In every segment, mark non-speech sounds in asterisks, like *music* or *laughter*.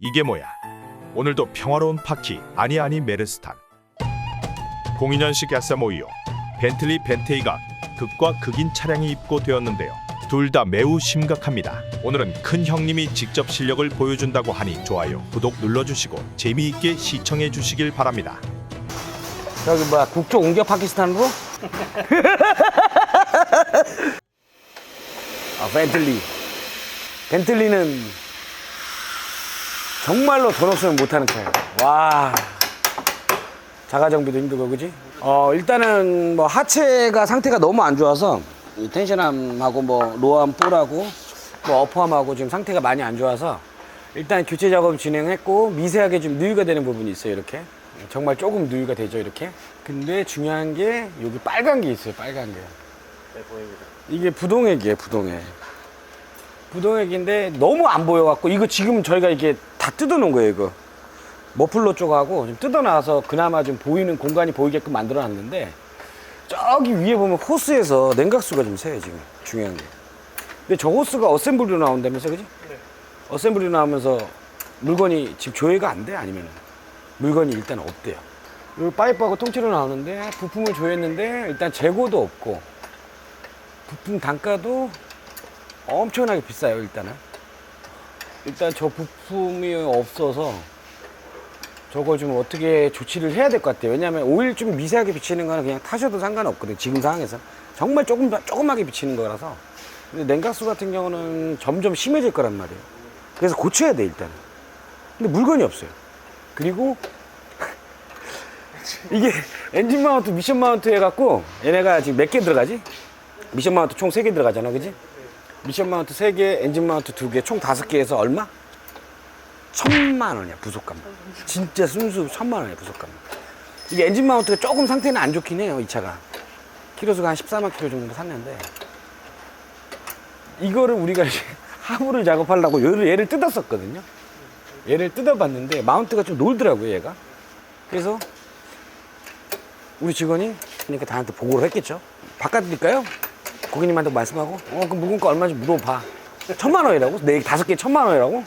이게 뭐야? 오늘도 평화로운 파키 아니 아니 메르스탄. 02년식 SMO이요. 벤틀리 벤테이가 극과 극인 차량이 입고되었는데요. 둘 다 매우 심각합니다. 오늘은 큰 형님이 직접 실력을 보여준다고 하니 좋아요 구독 눌러주시고 재미있게 시청해 주시길 바랍니다. 저기 뭐야 국조 옮겨 파키스탄으로? *laughs* 아 벤틀리. 벤틀리는 정말로 돈 없으면 못하는 차예요. 와. 자가 정비도 힘들고 그지? 어 일단은 뭐 하체가 상태가 너무 안 좋아서 이 텐션함하고 뭐 로암 뿔하고 뭐 어퍼함하고 지금 상태가 많이 안 좋아서 일단 교체 작업 진행했고 미세하게 좀 누유가 되는 부분이 있어요 이렇게. 정말 조금 누유가 되죠 이렇게. 근데 중요한 게 여기 빨간 게 있어요 빨간 게. 이게 부동액이에요 부동액. 부동액인데 너무 안 보여갖고 이거 지금 저희가 이게 다 뜯어놓은 거예요 이거. 머플러 쪽하고 좀 뜯어놔서 그나마 좀 보이는 공간이 보이게끔 만들어놨는데 저기 위에 보면 호스에서 냉각수가 좀 새요 지금. 중요한 게. 근데 저 호스가 어셈블리로 나온다면서 그지? 어셈블리로 나오면서 물건이 지금 조회가 안 돼? 아니면 물건이 일단 없대요. 여기 파이프하고 통째로 나오는데 부품을 조회했는데 일단 재고도 없고 부품 단가도 엄청나게 비싸요 일단은 일단 저 부품이 없어서 저걸 좀 어떻게 조치를 해야 될 것 같아요. 왜냐면 오일 좀 미세하게 비치는 거는 그냥 타셔도 상관없거든요 지금 상황에서. 정말 조금 조그맣게 비치는 거라서. 근데 냉각수 같은 경우는 점점 심해질 거란 말이에요. 그래서 고쳐야 돼 일단은. 근데 물건이 없어요. 그리고 *laughs* 이게 엔진 마운트 미션 마운트 해갖고 얘네가 지금 몇 개 들어가지? 미션 마운트 총 세 개 들어가잖아 그지? 미션 마운트 세개 엔진 마운트 두개총 다섯 개에서 얼마? 천만 원이야 부속감 진짜 순수 천만 원이야 부속감 이게 엔진 마운트가 조금 상태는 안 좋긴 해요 이 차가. 키로수가 한 14만 킬로 정도 샀는데. 이거를 우리가 이제 *laughs* 하부를 작업하려고 얘를, 얘를 뜯었었거든요. 얘를 뜯어봤는데 마운트가 좀 놀더라고요 얘가. 그래서 우리 직원이 그러니까 다한테 보고를 했겠죠. 바꿔드릴까요? 고객님한테 말씀하고 어 그럼 묵은가 얼마인지 물어봐 천만 원이라고? 네 다섯 개 천만 원이라고?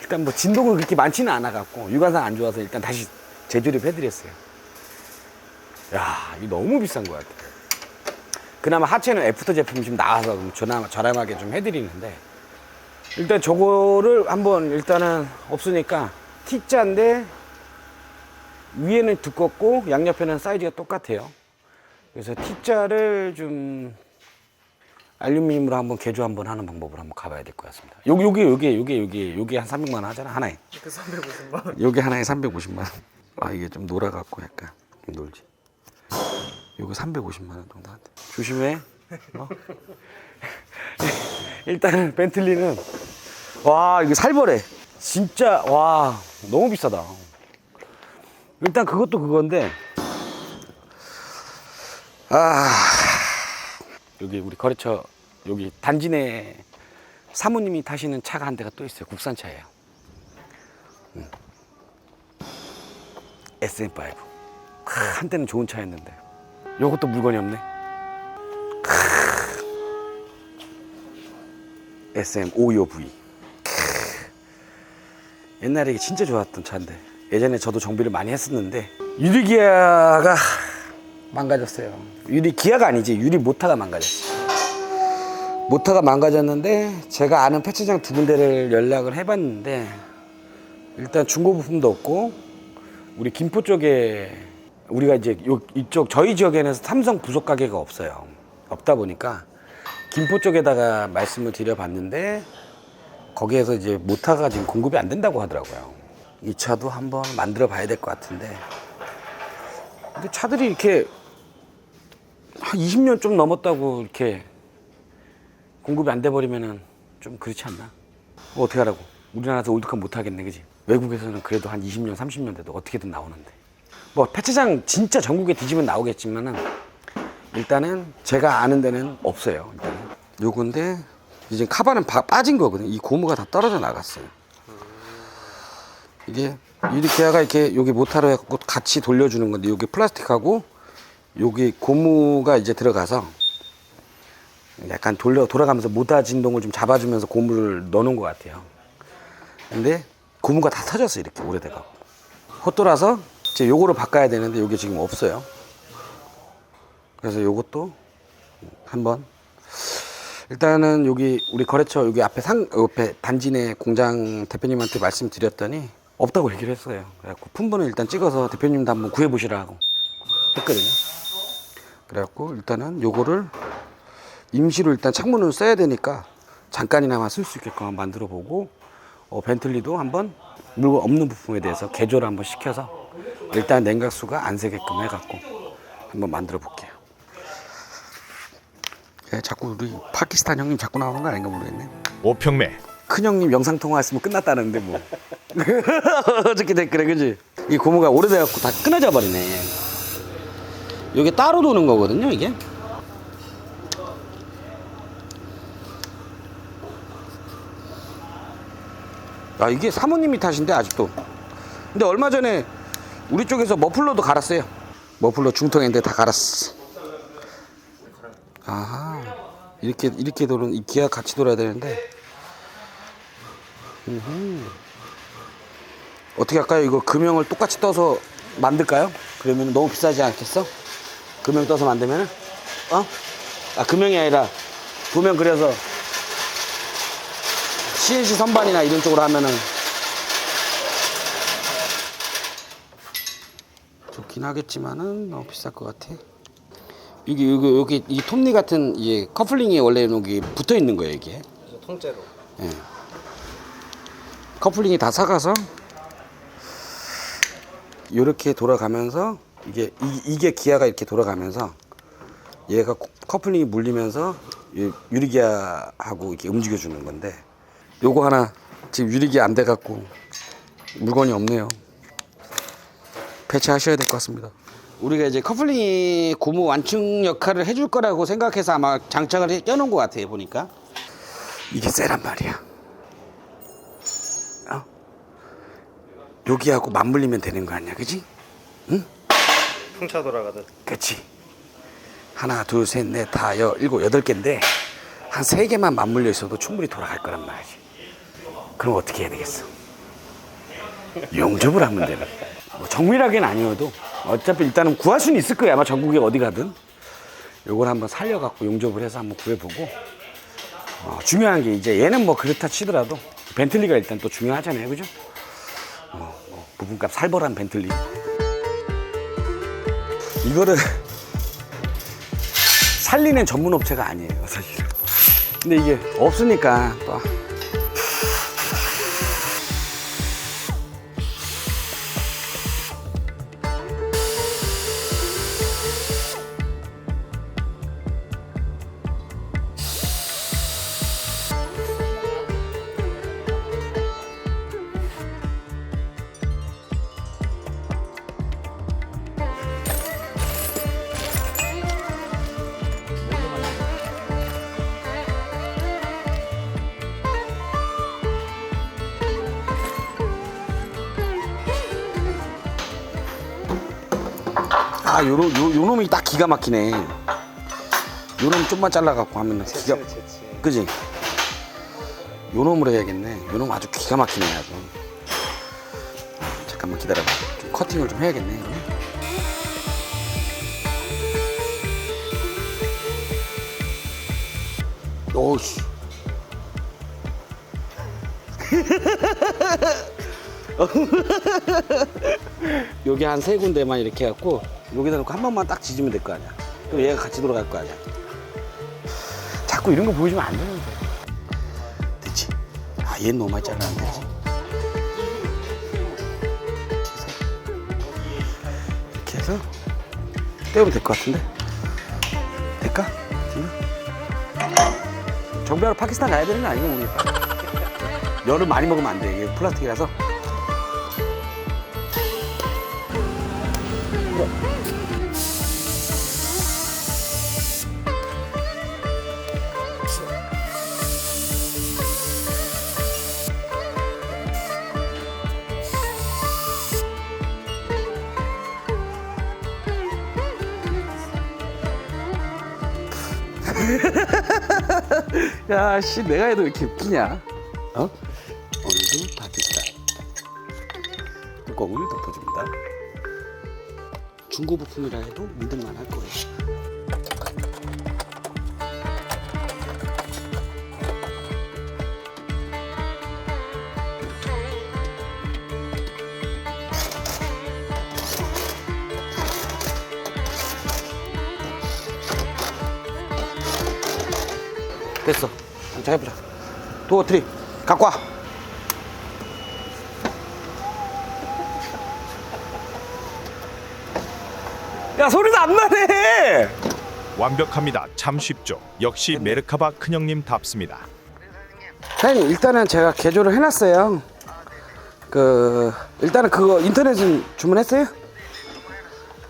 일단 뭐 진동은 그렇게 많지는 않아 갖고 유관상 안 좋아서 일단 다시 재조립 해드렸어요 야 이거 너무 비싼 것 같아 그나마 하체는 애프터 제품이 좀 나와서 좀 저렴, 저렴하게 좀 해드리는데 일단 저거를 한번 일단은 없으니까 T자인데 위에는 두껍고 양옆에는 사이즈가 똑같아요 그래서 T자를 좀 알루미늄으로 한번 개조 한번 하는 방법을 한번 가봐야 될 것 같습니다. 요게 요게 요게 요게 요게 요게 한 300만 원 하잖아 하나에. 그 350만 원. 요게 하나에 350만 원. 아 이게 좀 놀아갖고 약간 좀 놀지. 요거 350만 원 정도 한대. 조심해. 어? *laughs* 일단은 벤틀리는 와 이거 살벌해. 진짜 와 너무 비싸다. 일단 그것도 그건데 아 여기 우리 거래처 여기 단지 내 사모님이 타시는 차가 한 대가 또 있어요. 국산차예요. 음. SM5. 크, 한때는 좋은 차였는데 요것도 물건이 없네. 크. SM525V. 옛날에 진짜 좋았던 차인데 예전에 저도 정비를 많이 했었는데 유리기아가 망가졌어요. 유리 기아가 아니지 유리 모터가 망가졌어. 모터가 망가졌는데 제가 아는 폐차장 두 군데를 연락을 해봤는데 일단 중고 부품도 없고 우리 김포 쪽에 우리가 이제 요, 이쪽 저희 지역에는 삼성 부속 가게가 없어요. 없다 보니까 김포 쪽에다가 말씀을 드려봤는데 거기에서 이제 모터가 지금 공급이 안 된다고 하더라고요. 이 차도 한번 만들어 봐야 될 것 같은데 근데 차들이 이렇게 한 20년 좀 넘었다고 이렇게 공급이 안 돼 버리면은 좀 그렇지 않나? 뭐 어떻게 하라고? 우리나라에서 올드카 못 하겠네, 그지? 외국에서는 그래도 한 20년, 30년 돼도 어떻게든 나오는데. 뭐 폐차장 진짜 전국에 뒤지면 나오겠지만은 일단은 제가 아는 데는 없어요. 일단은. 요건데 이제 카바는 바- 빠진 거거든요. 이 고무가 다 떨어져 나갔어요. 이게 유리케아가 이렇게 여기 모타로 해갖고 같이 돌려주는 건데 여기 플라스틱하고 여기 고무가 이제 들어가서 약간 돌려 돌아가면서 모타 진동을 좀 잡아주면서 고무를 넣어놓은 것 같아요. 근데 고무가 다 터졌어 이렇게 오래돼가고 헛돌아서 이제 요거를 바꿔야 되는데 요게 지금 없어요. 그래서 요것도 한번 일단은 여기 우리 거래처 여기 앞에 상 옆에 단지 내 공장 대표님한테 말씀드렸더니 없다고 얘기를 했어요. 그래갖고 품번을 일단 찍어서 대표님도 한번 구해보시라고 했거든요 그래갖고 일단은 요거를 임시로 일단 창문을 써야 되니까 잠깐이나마 쓸 수 있게끔 만들어 보고 어, 벤틀리도 한번 물건 없는 부품에 대해서 개조를 한번 시켜서 일단 냉각수가 안 새게끔 해갖고 한번 만들어 볼게요. 예, 자꾸 우리 파키스탄 형님 자꾸 나오는 거 아닌가 모르겠네. 오평매 큰 형님 영상 통화했으면 끝났다는데 뭐 *laughs* *laughs* 어저께 댓글에 그지? 이 고무가 오래돼갖고 다 끊어져 버리네. 이게 따로 도는 거거든요, 이게. 아 이게 사모님이 탓인데 아직도. 근데 얼마 전에 우리 쪽에서 머플러도 갈았어요. 머플러 중통인데 다 갈았어. 아하 이렇게 이렇게 도는 이 기아 같이 돌아야 되는데. 어떻게 할까요? 이거 금형을 똑같이 떠서 만들까요? 그러면 너무 비싸지 않겠어? 금형 떠서 만들면은? 어? 아, 금형이 아니라 도면 그려서 CNC 선반이나 이런 쪽으로 하면은 좋긴 하겠지만은 너무 비쌀 것 같아. 여기 여기 여기 이 톱니 같은 이 커플링이 원래 여기 붙어 있는 거예요 이게. 통째로. 커플링이 다 사가서 이렇게 돌아가면서 이게 이, 게 기아가 이렇게 돌아가면서 얘가 코- 커플링이 물리면서 이 유리기아하고 이렇게 움직여 주는 건데 요거 하나 지금 유리기아 안 돼 갖고 물건이 없네요. 배치하셔야 될 것 같습니다. 우리가 이제 커플링이 고무 완충 역할을 해줄 거라고 생각해서 아마 장착을 해, 껴놓은 것 같아요 보니까 이게 세란 말이야. 어? 여기하고 맞물리면 되는 거 아니야, 그지? 풍차 돌아가듯. 그치? 하나, 둘, 셋, 넷, 다, 여, 일곱, 여덟 개인데 한 세 개만 맞물려 있어도 충분히 돌아갈 거란 말이지. 그럼 어떻게 해야 되겠어? 용접을 하면 되는. 뭐 정밀하게는 아니어도 어차피 일단은 구할 수는 있을 거야 아마 전국에 어디 가든. 요걸 한번 살려갖고 용접을 해서 한번 구해보고 어, 중요한 게 이제 얘는 뭐 그렇다 치더라도 벤틀리가 일단 또 중요하잖아요, 그죠? 어, 뭐 부품값 살벌한 벤틀리. 이거를 살리는 전문 업체가 아니에요, 사실. 근데 이게 없으니까 또 아, 요런 요, 요 놈이 딱 기가 막히네. 요놈 좀만 잘라갖고 하면은 기가. 그지? 요 놈으로 해야겠네. 요놈 아주 기가 막히네 아주. 잠깐만 기다려봐. 좀 커팅을 좀 해야겠네. 오씨. 여기 *laughs* 한 세 군데만 이렇게 해갖고 여기다 놓고 한 번만 딱 지지면 될 거 아니야. 그럼 얘가 같이 돌아갈 거 아니야. 자꾸 이런 거 보여주면 안 되는데. 됐지? 아, 얘는 너무 많이 잘라면 되지. 이렇게 해서 떼우면 될 것 같은데. 될까? 정비하러 파키스탄 가야 되는 거 아니고 우리? *laughs* 열을 많이 먹으면 안 돼. 이게 플라스틱이라서. *laughs* 야, 씨, 내가 해도 왜 이렇게 웃기냐? 어? 오늘도 파키스탄. 뚜껑을 덮어줍니다. 중고 부품이라 해도 믿을만 할 거예요. 됐어. 자 해보자. 도어 트리 갖고 와. 야 소리도 안 나네. 완벽합니다. 참 쉽죠. 역시 메르카바 큰형님 답습니다. 사장님 일단은 제가 개조를 해놨어요. 그 일단은 그거 인터넷은 주문했어요?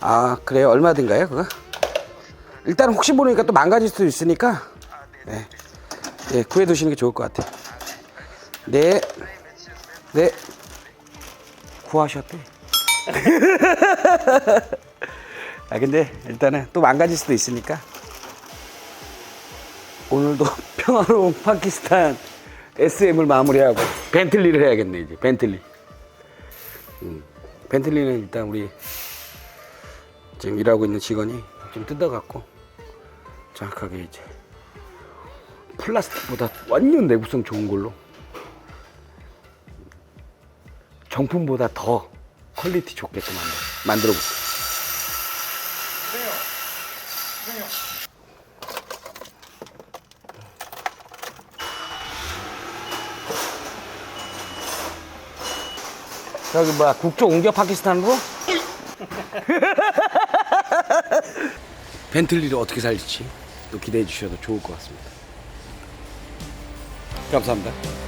아 그래요 얼마든가요 그거? 일단 혹시 모르니까 또 망가질 수도 있으니까 네, 네 구해두시는 게 좋을 것 같아요. 네, 네 구하셨대. *laughs* 아 근데 일단은 또 망가질 수도 있으니까 오늘도 *laughs* 평화로운 파키스탄 SM을 마무리하고 벤틀리를 해야겠네 이제 벤틀리. 음, 벤틀리는 일단 우리 지금 일하고 있는 직원이 좀 뜯어갖고 정확하게 이제 플라스틱보다 완전 내구성 좋은 걸로 정품보다 더 퀄리티 좋게끔 만들, 만들어 볼게요. 저기 뭐야 국조 옮겨 파키스탄으로? *laughs* 벤틀리를 어떻게 살릴지 또 기대해 주셔도 좋을 것 같습니다. 감사합니다.